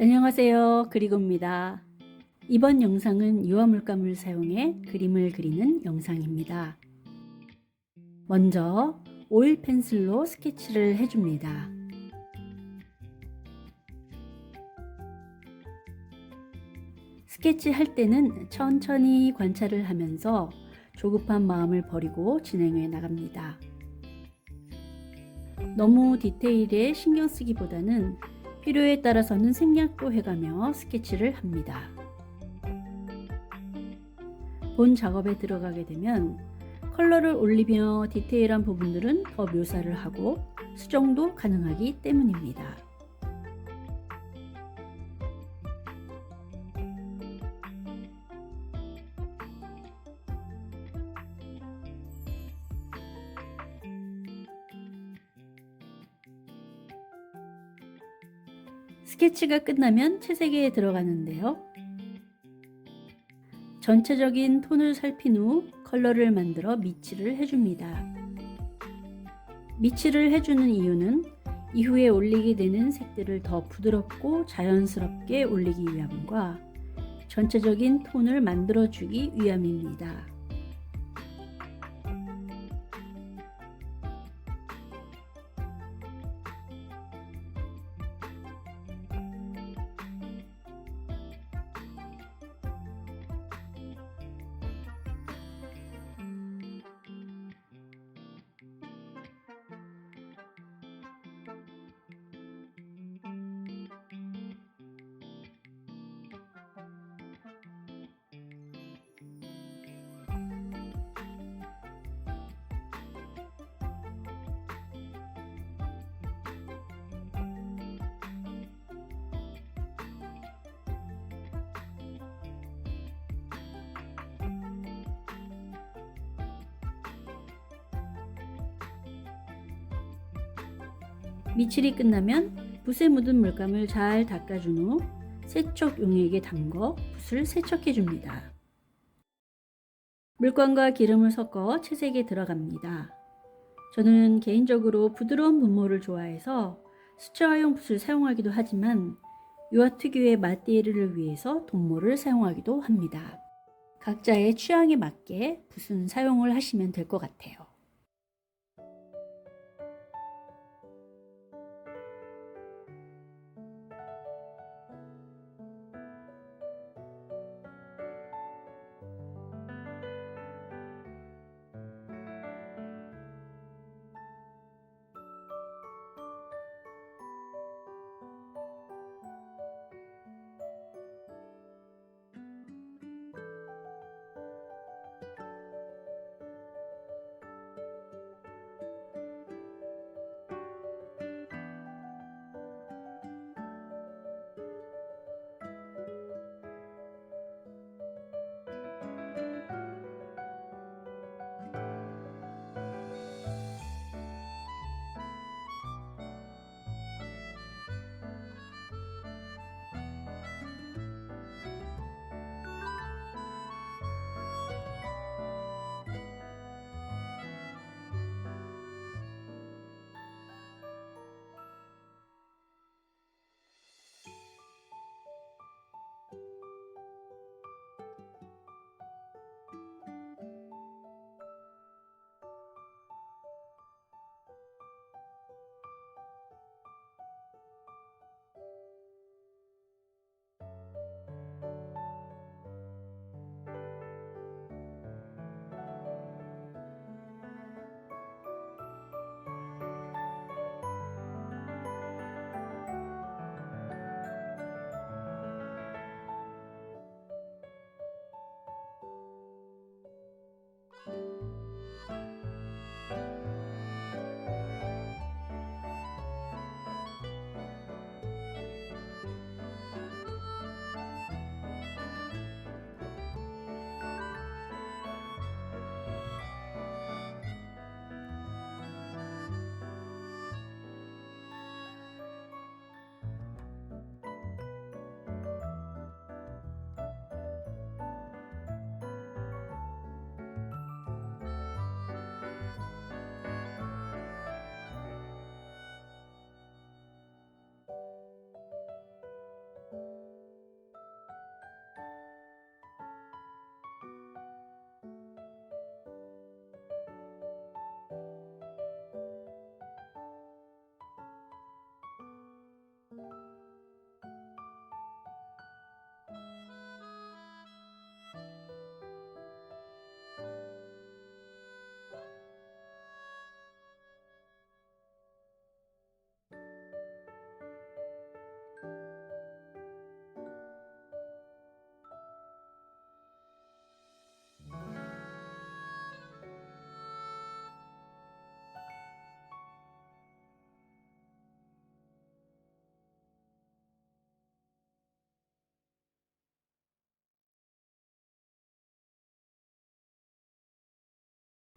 안녕하세요. 그리고입니다. 이번 영상은 유화물감을 사용해 그림을 그리는 영상입니다. 먼저 오일 펜슬로 스케치를 해줍니다. 스케치 할 때는 천천히 관찰을 하면서 조급한 마음을 버리고 진행해 나갑니다. 너무 디테일에 신경 쓰기보다는 필요에 따라서는 생략도 해가며 스케치를 합니다. 본 작업에 들어가게 되면 컬러를 올리며 디테일한 부분들은 더 묘사를 하고 수정도 가능하기 때문입니다. 스케치가 끝나면 채색에 들어가는데요. 전체적인 톤을 살핀 후 컬러를 만들어 미치를 해줍니다. 미치를 해주는 이유는 이후에 올리게 되는 색들을 더 부드럽고 자연스럽게 올리기 위함과 전체적인 톤을 만들어주기 위함입니다. 미칠이 끝나면 붓에 묻은 물감을 잘 닦아준 후 세척 용액에 담궈 붓을 세척해 줍니다. 물감과 기름을 섞어 채색에 들어갑니다. 저는 개인적으로 부드러운 분모를 좋아해서 수채화용 붓을 사용하기도 하지만 유화 특유의 맛대리를 위해서 돈모를 사용하기도 합니다. 각자의 취향에 맞게 붓은 사용을 하시면 될 것 같아요.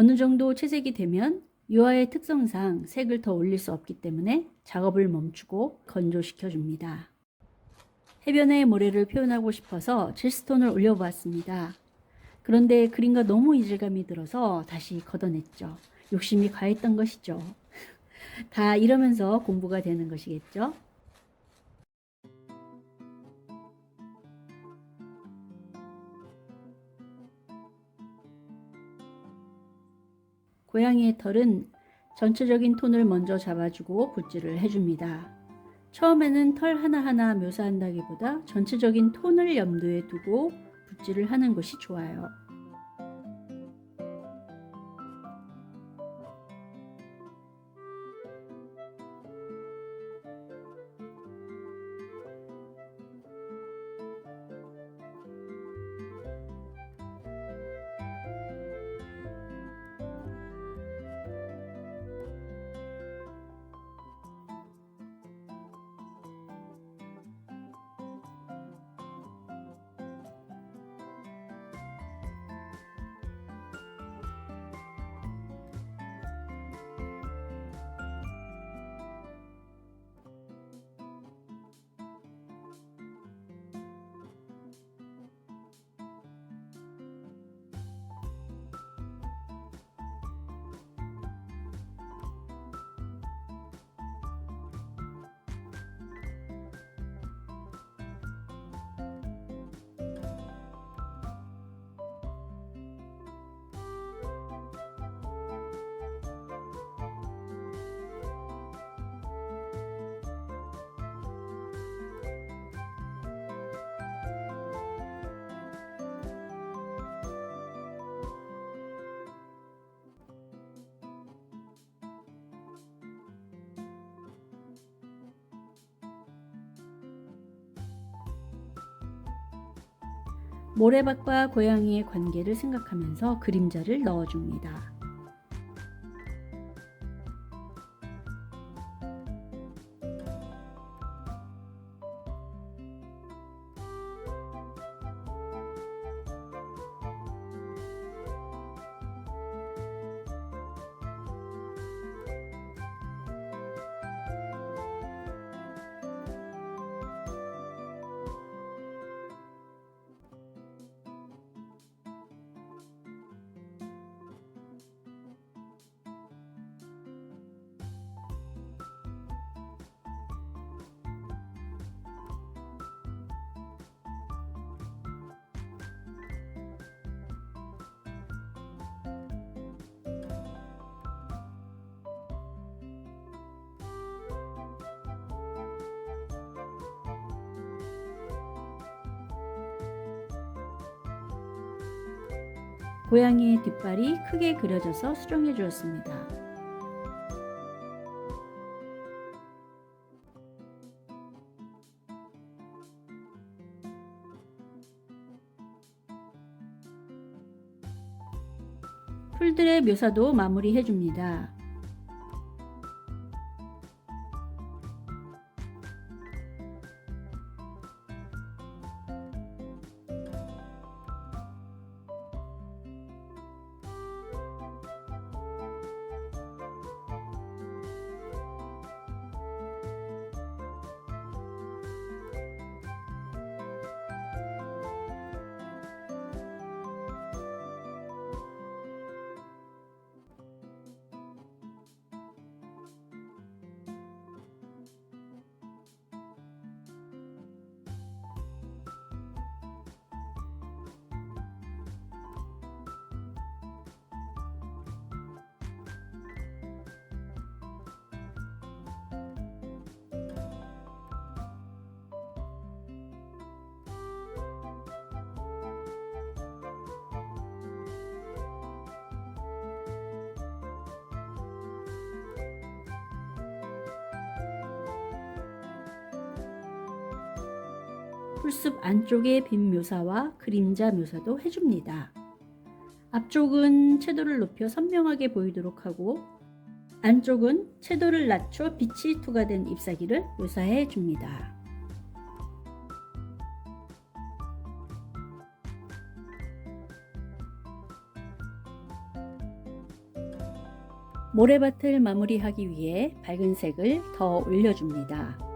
어느 정도 채색이 되면 유화의 특성상 색을 더 올릴 수 없기 때문에 작업을 멈추고 건조시켜 줍니다. 해변의 모래를 표현하고 싶어서 질스톤을 올려보았습니다. 그런데 그림과 너무 이질감이 들어서 다시 걷어냈죠. 욕심이 과했던 것이죠. 다 이러면서 공부가 되는 것이겠죠. 고양이의 털은 전체적인 톤을 먼저 잡아주고 붓질을 해줍니다. 처음에는 털 하나하나 묘사한다기보다 전체적인 톤을 염두에 두고 붓질을 하는 것이 좋아요. 모래밭과 고양이의 관계를 생각하면서 그림자를 넣어줍니다. 고양이의 뒷발이 크게 그려져서 수정해 주었습니다. 풀들의 묘사도 마무리해 줍니다. 풀숲 안쪽의 빛 묘사와 그림자 묘사도 해줍니다. 앞쪽은 채도를 높여 선명하게 보이도록 하고 안쪽은 채도를 낮춰 빛이 투과된 잎사귀를 묘사해 줍니다. 모래밭을 마무리하기 위해 밝은 색을 더 올려줍니다.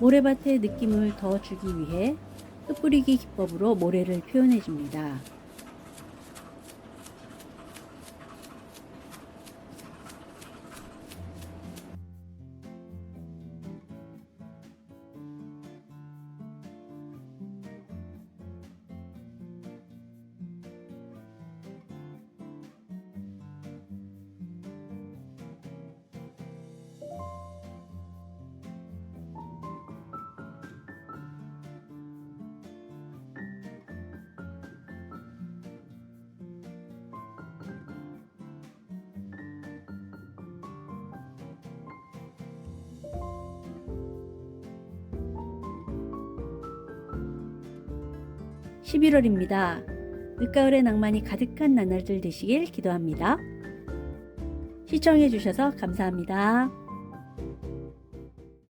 모래밭의 느낌을 더 주기 위해 흩뿌리기 기법으로 모래를 표현해 줍니다. (11월입니다) 늦가을의 낭만이 가득한 나날들 되시길 기도합니다. 시청해 주셔서 감사합니다.